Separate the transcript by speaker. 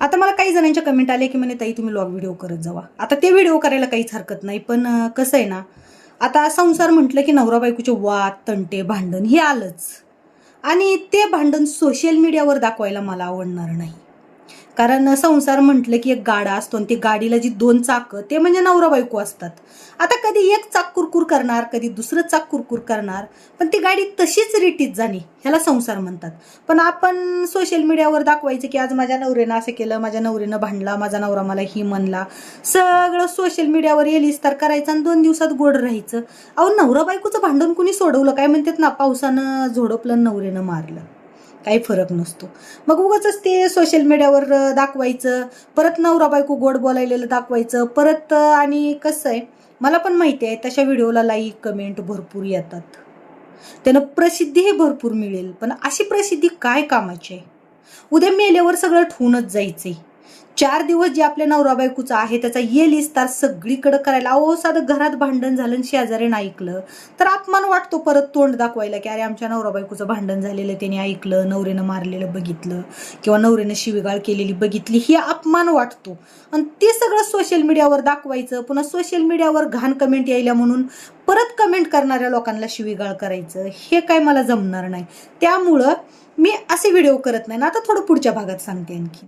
Speaker 1: आता मला काही जणांच्या कमेंट आले की म्हणे ताई तुम्ही लॉग व्हिडिओ करत जावा. आता ते व्हिडिओ करायला काहीच हरकत नाही पण कसं आहे ना आता संसार म्हटलं की नवरा बायकोचे वाद तंटे भांडण हे आलंच. आणि ते भांडण सोशल मीडियावर दाखवायला मला आवडणार नाही. कारण संसार म्हटलं की एक गाडा असतो आणि ते गाडीला जी दोन चाकं ते म्हणजे नवरा बायको असतात. आता कधी एक चाक कुरकुर करणार कधी दुसरं चाक कुरकुर करणार पण ती गाडी तशीच रिटीत जाणे ह्याला संसार म्हणतात. पण आपण सोशल मीडियावर दाखवायचं की आज माझ्या नवऱ्यानं असं केलं माझ्या नवऱ्यानं भांडला माझा नवरा मला ही म्हणला. सगळं सोशल मीडियावर येलीस तर करायचं आणि दोन दिवसात गोड राहायचं. अहो नवरा बायकोचं भांडण कुणी सोडवलं? काय म्हणतात ना पावसानं झोडपलं नवऱ्यानं मारलं. काही फरक नसतो. मग उगाच ते सोशल मीडियावर दाखवायचं परत नवरा बायको गोड बोलायलेलं दाखवायचं परत आणि कसं आहे मला पण माहिती आहे तशा व्हिडिओला लाईक कमेंट भरपूर येतात. त्यानं प्रसिद्धीही भरपूर मिळेल पण अशी प्रसिद्धी काय कामाची आहे? उद्या मेल्यावर सगळं ठेवूनच जायचंय. चार दिवस जे आपल्या नवरा बायकोचं आहे त्याचा येल इस्तार सगळीकडे करायला. अहो साधं घरात भांडण झालं आणि ऐकलं. तर अपमान वाटतो परत तोंड दाखवायला की अरे आमच्या नवरा बायकोचं भांडण झालेलं त्याने ऐकलं नवरेनं मारलेलं बघितलं किंवा नवरेनं शिवीगाळ केलेली बघितली ही अपमान वाटतो. आणि ते सगळं सोशल मीडियावर दाखवायचं पुन्हा सोशल मीडियावर घाण कमेंट यायला म्हणून परत कमेंट करणाऱ्या लोकांना शिवीगाळ करायचं हे काय मला जमणार नाही. त्यामुळं मी असे व्हिडिओ करत नाही. ना आता थोडं पुढच्या भागात सांगते आणखी.